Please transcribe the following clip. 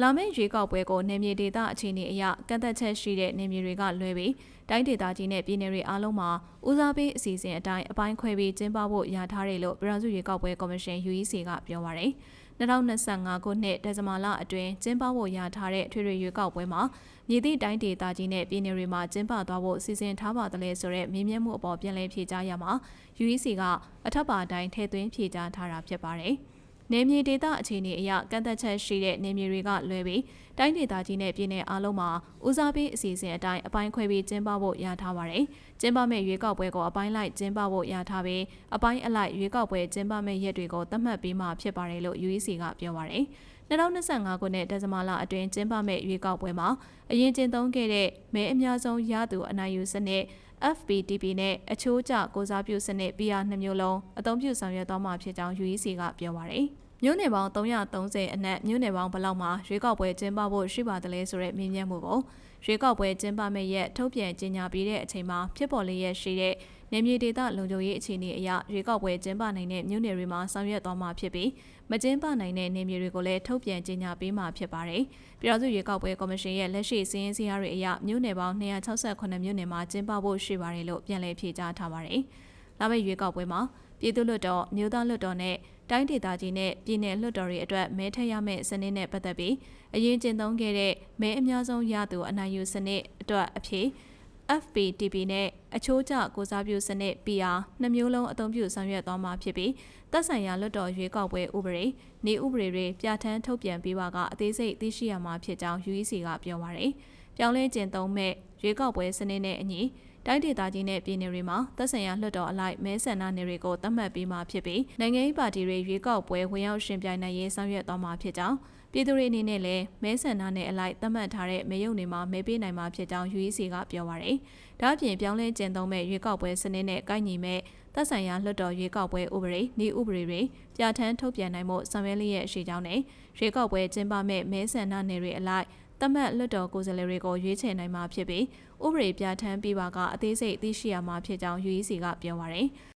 လာမယ့်ရွေးကောက်ပွဲကိုနေမြေဒေသအခြေအနေအရကန့်သက်ချက်ရှိတဲ့နေမြေတွေကလွဲပြီးတိုင်းဒေသကြီးနဲ့ပြည်နယ်တွေအားလုံးမှာဦးစားပေးအစီအစဉ်အတိုင်းအပိုင်းခွဲပြီးကျင်းပဖို့ရထားတယ်လို့ပြည်ထောင်စုရွေးကောက်ပွဲကော်မရှင် UEC ကပြောပါရယ်2025ခုနှစ်ဒီဇင်ဘာလအတွင်းကျင်းပဖို့ရထားတဲ့ထွေထွေရွေးကောက်ပွဲမှာမြေသည့်တိုင်းဒေသကြီးနဲ့ပြည်နယ်တွေမှာကျင်းပသွားဖို့စီစဉ်ထားပါတယ်လဲဆိုတဲ့မြင်းမြတ်မှုအပေါ်ပြန်လည်ဖြေကြားရမှာ UEC ကအထက်ပါတိုင်းထည့်သွင်းဖြေကြားထားတာဖြစ်ပါတယ်။ နေမြေဒေသအခြေအနေအရကန့်သက်ချက်ရှိတဲ့နေမြေတွေကလွဲပြီးတိုင်းဒေသကြီးနဲ့ပြည်နယ်အားလုံးမှာဦးစားပေးအစီအစဉ်အတိုင်းအပိုင်းခွဲပြီးကျင်းပဖို့ရထားပါတယ်။ကျင်းပမယ့်ရွေးကောက်ပွဲကိုအပိုင်းလိုက်ကျင်းပဖို့ရထားပြီးအပိုင်းအလိုက်ရွေးကောက်ပွဲကျင်းပမယ့်ရက်တွေကိုသတ်မှတ်ပြီးမှဖြစ်ပါတယ်လို့ UEC ကပြောပါတယ်။2025ခုနှစ်ဒီဇင်ဘာလအတွင်းကျင်းပမယ့်ရွေးကောက်ပွဲမှာအရင်ကျင်းသုံးခဲ့တဲ့မဲအများဆုံးရသူအနိုင်ယူစနစ် FPTP နဲ့အချိုးကျကိုစားပြုစနစ် PR နှစ်မျိုးလုံးအသုံးပြုဆောင်ရွက်သွားမှာဖြစ်ကြောင်း UEC ကပြောပါရယ်။ မြို့နယ်ပေါင်း330အနက်မြို့နယ်ပေါင်းဘလောက်မှာရွေးကောက်ပွဲကျင်းပဖို့ရှိပါတယ်လဲဆိုတဲ့မြင်မြတ်မှုကိုရွေးကောက်ပွဲကျင်းပမယ့်ရက်ထုတ်ပြန်ကြေညာပြီးတဲ့အချိန်မှာဖြစ်ပေါ်လျက်ရှိတဲ့နေမြေဒေသလုံခြုံရေးအခြေအနေအရရွေးကောက်ပွဲကျင်းပနိုင်တဲ့မြို့နယ်တွေမှာဆောင်ရွက်သွားမှာဖြစ်ပြီးမကျင်းပနိုင်တဲ့နေမြေတွေကိုလည်းထုတ်ပြန်ကြေညာပေးမှာဖြစ်ပါတယ်။ပြည်ထောင်စုရွေးကောက်ပွဲကော်မရှင်ရဲ့လက်ရှိစည်းရင်းစည်းအားတွေအရမြို့နယ်ပေါင်း268မြို့နယ်မှာကျင်းပဖို့ရှိပါတယ်လို့ပြန်လည်ဖြေကြားထားပါတယ်။လာမယ့်ရွေးကောက်ပွဲမှာ ပြည်သူ့လွှတ်တော်မြို့သားလွှတ်တော်နဲ့တိုင်းဒေသကြီးနဲ့ပြည်내လွှတ်တော်တွေအတွက်မဲထည့်ရမယ့်စနစ်နဲ့ပတ်သက်ပြီးအရင်ကျင့်သုံးခဲ့တဲ့မဲအများဆုံးရသူအနိုင်ယူစနစ်အတွက်အဖြစ် FPTP နဲ့အချိုးကျကိုစားပြုစနစ် PR နှစ်မျိုးလုံးအသုံးပြုဆောင်ရွက်သွားမှာဖြစ်ပြီးသက်ဆိုင်ရာလွှတ်တော်ရွေးကောက်ပွဲဥပဒေနေဥပဒေတွေပြဋ္ဌာန်းထုတ်ပြန်ပြီးပါကအသေးစိတ်သိရှိရမှာဖြစ်ကြောင်း UEC ကပြောပါရယ်။ပြောင်းလဲကျင့်သုံးမဲ့ရွေးကောက်ပွဲစနစ်နဲ့အညီ တိုင်းဒေသကြီးနဲ့ပြည်နယ်တွေမှာသက်ဆိုင်ရာလွှတ်တော်အလိုက်မဲဆန္ဒနယ်တွေကိုသတ်မှတ်ပြီးမှဖြစ်ပြီးနိုင်ငံရေးပါတီတွေရွေးကောက်ပွဲဝင်ရောက်ရှင်ပြိုင်နိုင်ရေးဆောင်ရွက်သွားမှာဖြစ်ကြောင်းပြည်သူတွေအနေနဲ့လည်းမဲဆန္ဒနယ်အလိုက်သတ်မှတ်ထားတဲ့မဲရုံတွေမှာမဲပေးနိုင်မှာဖြစ်ကြောင်း UEC ကပြောပါရယ်။ဒါ့အပြင်ပြောင်းလဲကျင့်သုံးမဲ့ရွေးကောက်ပွဲစနစ်နဲ့ကိုက်ညီမဲ့သက်ဆိုင်ရာလွှတ်တော်ရွေးကောက်ပွဲဥပဒေ၊ဤဥပဒေတွေပြဋ္ဌာန်းထုတ်ပြန်နိုင်မှုဆောင်ရွက်လျက်ရှိကြောင်းနဲ့ရွေးကောက်ပွဲကျင်းပမဲ့မဲဆန္ဒနယ်တွေအလိုက် တမတ်လွတ်တော်ကိုယ်စားလှယ်တွေကိုရွေးချယ်နိုင်မှာဖြစ်ပြီးဥပဒေပြဋ္ဌာန်းပြီးပါကအသေးစိတ်သိရှိရမှာဖြစ်ကြောင်း UEC ကပြောပါရယ်။